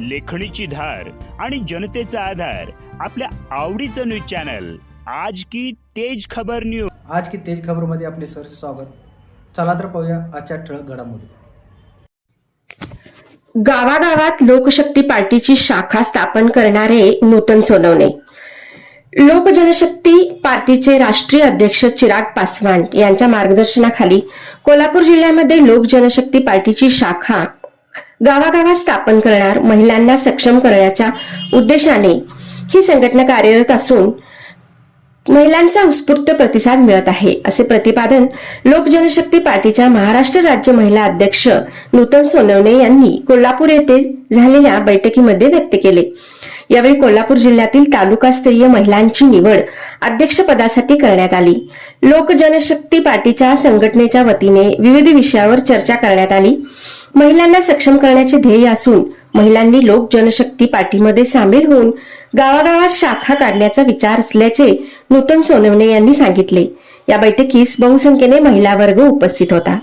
लेखणीची धार आणि जनतेचा आधार आपल्या आवडीचं न्यूज चॅनल. आज की तेज खबर न्यूज आज की तेज खबरमध्ये आपले सर स्वागत. चला तर पाहूया आजच्या ठळक घडामोडी. गावागावात लोकशक्ती पार्टीची शाखा स्थापन करणारे नूतन सोनवणे. लोक जनशक्ती पार्टीचे राष्ट्रीय अध्यक्ष चिराग पासवान यांच्या मार्गदर्शनाखाली कोल्हापूर जिल्ह्यामध्ये लोक जनशक्ती पार्टीची शाखा गावागावात स्थापन करणार महिलांना सक्षम करण्याच्या उद्देशाने ही संघटना कार्यरत असून महिलांचा उत्स्फूर्त प्रतिसाद मिळत आहे असे प्रतिपादन लोक जनशक्ती पार्टीच्या महाराष्ट्र राज्य महिला अध्यक्ष नूतन सोनवणे यांनी कोल्हापूर येथे झालेल्या बैठकीमध्ये व्यक्त केले. यावेळी कोल्हापूर जिल्ह्यातील तालुकास्तरीय महिलांची निवड अध्यक्षपदासाठी करण्यात आली. लोक जनशक्ती पार्टीच्या संघटनेच्या वतीने विविध विषयावर चर्चा करण्यात आली. महिलांना सक्षम करण्याचे ध्येय असून महिलांनी लोक जनशक्ती पार्टीमध्ये सामील होऊन गावागावात शाखा काढण्याचा विचार असल्याचे नूतन सोनवणे यांनी सांगितले. या बैठकीस बहुसंख्येने महिला वर्ग उपस्थित होता.